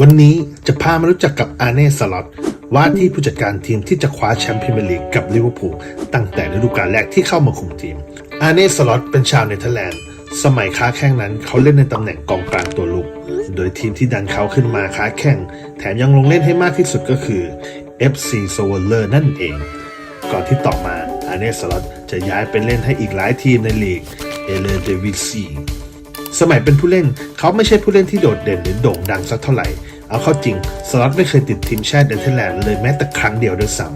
วันนี้จะพามารู้จักกับอาเน่สล็อตว่าที่ผู้จัดการทีมที่จะคว้าแชมป์พรีเมียร์ลีกกับลิเวอร์พูลตั้งแต่ฤดูกาลแรกที่เข้ามาคุมทีม อาเน่สล็อตเป็นชาวเนเธอร์แลนด์ สมัยค้าแข่งนั้นเขาเล่นในตำแหน่งกองกลางตัวลุก โดยทีมที่ดันเขาขึ้นมาค้าแข่ง แถมยังลงเล่นให้มากที่สุดก็คือ FC s o w l e r นั่นเอง ก่อนที่ต่อมาอาเน่สล็อตจะย้ายไปเล่นให้อีกหลายทีมในลีกเอเลเดวิซีสมัยเป็นผู้เล่นเขาไม่ใช่ผู้เล่นที่โดดเด่นหรือโด่งดังสักเท่าไหร่ เอาเข้าจริง สล็อตไม่เคยติดทีมชาติเนเธอร์แลนด์เลยแม้แต่ครั้งเดียวด้วยซ้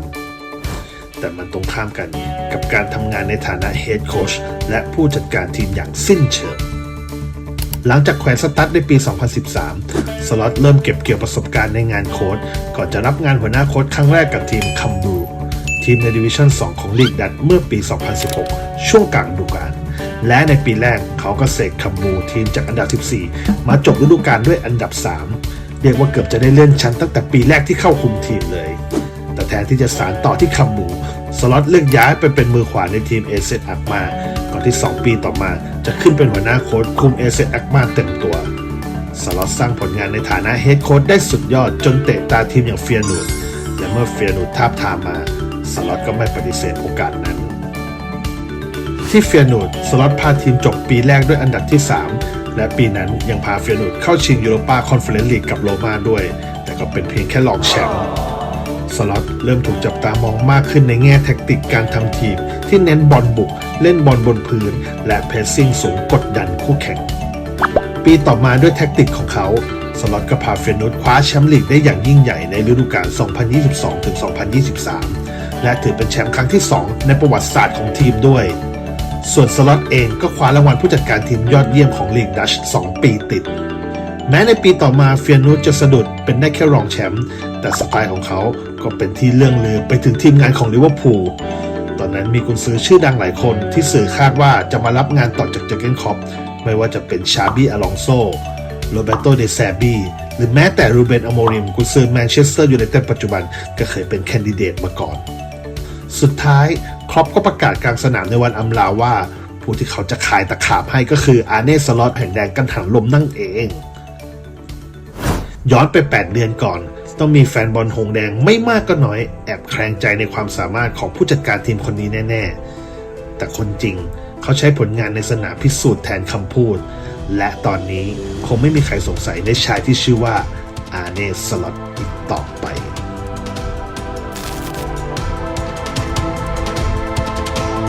ำแต่มันตรงข้ามกันกับการทำงานในฐานะเฮดโค้ชและผู้จัดการทีมอย่างสิ้นเชิงหลังจากแขวนสตั๊ดในปี 2013 สล็อตเริ่มเก็บเกี่ยวประสบการณ์ในงานโค้ชก่อนจะรับงานหัวหน้าโค้ชครั้งแรกกับทีมคัมบูทีมในดิวิชั่น 2 ของลีกดัตเมื่อปี 2016 ช่วงกลางฤดูกาล และในปีแรกเขาก็เสกคัมบูทีมจากอันดับ 14 มาจบฤดูกาลด้วยอันดับ 3 เรียกว่าเกือบจะได้เลื่อนชั้นตั้งแต่ปีแรกที่เข้าคุมทีมเลย แต่แทนที่จะสารต่อที่คัมบูสล็อตเลือกย้ายไปเป็นมือขวาในทีมเอเซอักมา ก่อนที่ 2 ปีต่อมาจะขึ้นเป็นหัวหน้าโค้ชคุมเอเซอักมาเต็มตัว สล็อตสร้างผลงานในฐานะเฮดโค้ชได้สุดยอดจนเตะตาทีมอย่างเฟียนูดและเมื่อเฟียนูดทาบทามมา สล็อตก็ไม่ปฏิเสธโอกาสนั้น ที่เฟียนูดสล็อตพาทีมจบปีแรกด้วยอันดับที่ 3 และปีนั้นยังพาเฟียนูดเข้าชิงยูโรปาคอนเฟอเรนซ์ลีกกับโรม่าด้วย แต่ก็เป็นเพียงแค่รองแชมป์สล็อตเริ่มถูกจับตามองมากขึ้นในแง่แท็กติกการทำทีม ที่เน้นบอลบุก เล่นบอลบนพื้น และเพรสซิ่งสูงกดดันคู่แข่ง ปีต่อมาด้วยแท็กติกของเขาสล็อตก็พาเฟียนูดคว้าแชมป์ลีกได้อย่างยิ่งใหญ่ในฤดูกาล 2022-2023 และถือเป็นแชมป์ครั้งที่ 2 ในประวัติศาสตร์ของทีมด้วย ส่วนสล็อตเองก็คว้ารางวัลผู้จัดการทีมยอดเยี่ยมของลีกดัช2ปีติด แม้ในปีต่อมาเฟียนูจะสะดุดเป็นได้แค่รองแชมป์แต่สไตล์ของเขาก็เป็นที่เรื่องลือไปถึงทีมงานของลิเวอร์พูลตอนนั้นมีกุนซือชื่อดังหลายคนที่สื่อคาดว่าจะมารับงานต่อจากเจอร์เกนคอปไม่ว่าจะเป็นชาบีอลองโซโรเบโตเดแซบีหรือแม้แต่รูเบนอโมริมกุนซือแมนเชสเตอร์ยูไนเต็ดปัจจุบันก็เคยเป็นแคนดิเดตมาก่อน สุดท้าย ครอปก็ประกาศกลางสนามในวันอำลาว่า ผู้ที่เขาจะขายตะขาบให้ก็คืออาเน่สล็อตแห่งแดงกันถังลมนั่นเอง ย้อนไป 8 เดือนก่อน ต้องมีแฟนบอลหงแดงไม่มากก็น้อย แอบแคลงใจในความสามารถของผู้จัดการทีมคนนี้แน่ ๆ แต่คนจริงเขาใช้ผลงานในสนามพิสูจน์แทนคำพูด และตอนนี้คงไม่มีใครสงสัยในชายที่ชื่อว่าอาเน่สล็อตอีกต่อ